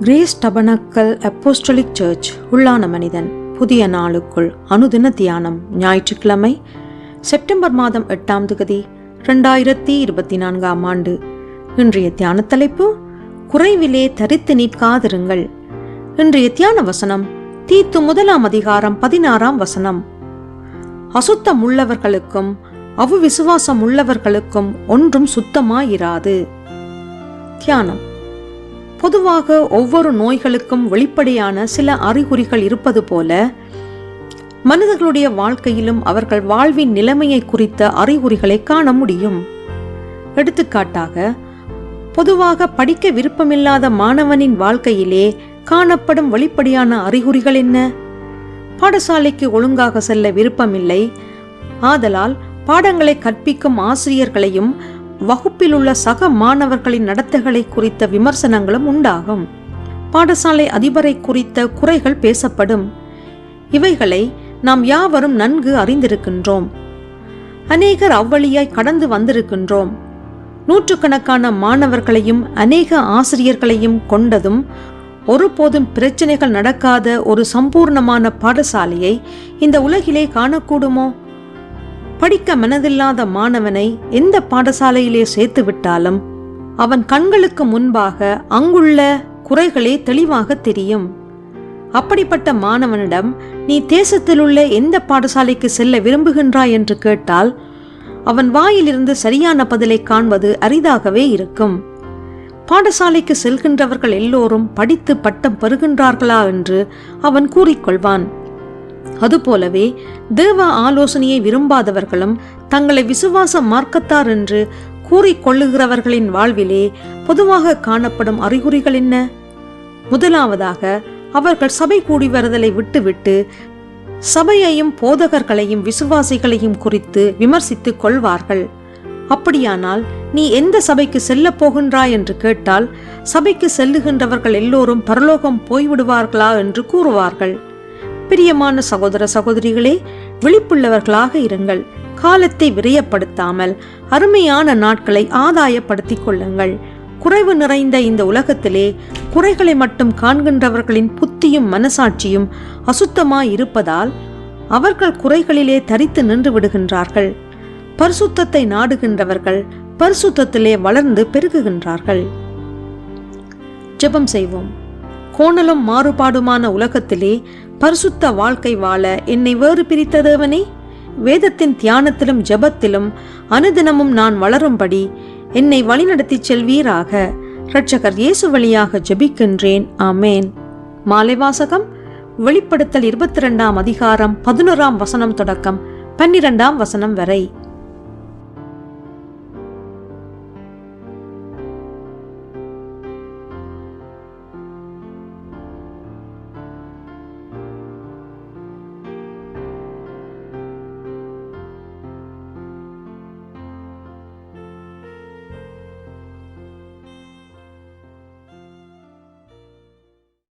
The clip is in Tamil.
கிரேஸ் டபனக்கல் அப்போஸ்டலிக் சர்ச் உள்ளான மனிதன் புதிய நாளுக்குள் அனுதின தியானம் ஞாயிற்றுக்கிழமை செப்டம்பர் மாதம் எட்டாம் தேதி ரெண்டாயிரத்தி இருபத்தி நான்காம் ஆண்டு. இன்றைய தியான தலைப்பு குறைவிலே தரித்து நிற்காதிருங்கள். இன்றைய தியான வசனம் தீத்து முதலாம் அதிகாரம் பதினாறாம் வசனம். அசுத்தம் உள்ளவர்களுக்கும் அவ்விசுவாசம் உள்ளவர்களுக்கும் ஒன்றும் சுத்தமாயிராது. தியானம். பொதுவாக ஒவ்வொரு நோய்களுக்கும் வெளிப்படையான சில அறிகுறிகள் இருப்பது போல மனிதர்களுடைய வாழ்க்கையிலும் அவர்கள் வாழ்வின் நிலைமையை குறித்த அறிகுறிகளை காண முடியும். எடுத்துக்காட்டாக பொதுவாக படிக்க விருப்பமில்லாத மாணவனின் வாழ்க்கையிலே காணப்படும் வெளிப்படையான அறிகுறிகள் என்ன? பாடசாலைக்கு ஒழுங்காக செல்ல விருப்பமில்லை. ஆதலால் பாடங்களை கற்பிக்கும் ஆசிரியர்களையும் வகுப்பில் உள்ள சக மாணவர்களின் நடத்தைகளை குறித்த விமர்சனங்களும் உண்டாகும். பாடசாலை அதிபரை குறித்த குறைகள் பேசப்படும். இவைகளை நாம் யாவரும் நன்கு அறிந்திருக்கின்றோம். அநேகர் அவ்வழியாய் கடந்து வந்திருக்கின்றோம். நூற்றுக்கணக்கான மாணவர்களையும் அநேக ஆசிரியர்களையும் கொண்டதும் ஒருபோதும் பிரச்சனைகள் நடக்காத ஒரு சம்பூர்ணமான பாடசாலையை இந்த உலகிலே காணக்கூடுமோ? படிக்க மனதில்லாத மாணவனை எந்த பாடசாலையிலே சேர்த்து விட்டாலும் அவன் கண்களுக்கு முன்பாக அங்குள்ள குறைகளே தெளிவாக தெரியும். அப்படிப்பட்ட மாணவனிடம் நீ தேசத்திலுள்ள எந்த பாடசாலைக்கு செல்ல விரும்புகின்றாய்? என்று கேட்டால் அவன் வாயிலிருந்து சரியான பதிலை காண்பது அரிதாகவே இருக்கும். பாடசாலைக்கு செல்கின்றவர்கள் எல்லோரும் படித்து பட்டம் பெறுகின்றார்களா? என்று அவன் கூறிக்கொள்வான். அதுபோலவே தேவ ஆலோசனையை விரும்பாதவர்களும் தங்களை விசுவாச மார்க்கத்தார் என்று கூறிக்கொள்ளுகிறவர்களின் வாழ்விலே பொதுவாக காணப்படும் அறிகுறிகள் என்ன? முதலாவதாக அவர்கள் சபை கூடி வருதலை விட்டுவிட்டு சபையையும் போதகர்களையும் விசுவாசிகளையும் குறித்து விமர்சித்துக் கொள்வார்கள். அப்படியானால் நீ எந்த சபைக்கு செல்லப் போகின்றாய் என்று கேட்டால் சபைக்கு செல்லுகின்றவர்கள் எல்லோரும் பரலோகம் போய்விடுவார்களா என்று கூறுவார்கள். பிரியமான சகோதர சகோதரிகளே விழிப்புள்ளவர்களாக இருங்கள். காலத்தை விரயப்படுத்தாமல் அருமையான நாட்களை ஆதாயப்படுத்திக் கொள்ளுங்கள். குறைவு நிறைந்த இந்த உலகத்திலே குறைகளை மட்டும் காண்கின்றவர்களின் புத்தியும் மனசாட்சியும் அசுத்தமாய் இருப்பதால் அவர்கள் குறைகளிலே தரித்து நின்று விடுகின்றார்கள். பரிசுத்தத்தை நாடுகின்றவர்கள் பரிசுத்தத்திலே வளர்ந்து பெருகுகின்றார்கள். ஜெபம் செய்வோம். கோணலும் மாறுபாடுமான உலகத்திலே பரிசுத்த வாழ்க்கை வாழ என்னை வேறு பிரித்த தேவனே வேதத்தின் தியானத்திலும் ஜெபத்திலும் அனுதினமும் நான் வளரும்படி என்னை வழிநடத்திச் செல்வீராக. இரட்சகர் இயேசு வழியாக ஜெபிக்கின்றேன். ஆமேன். மாலை வாசகம் வெளிப்படுத்தல் இருபத்தி ரெண்டாம் அதிகாரம் பதினோராம் வசனம் தொடக்கம் பன்னிரெண்டாம் வசனம் வரை.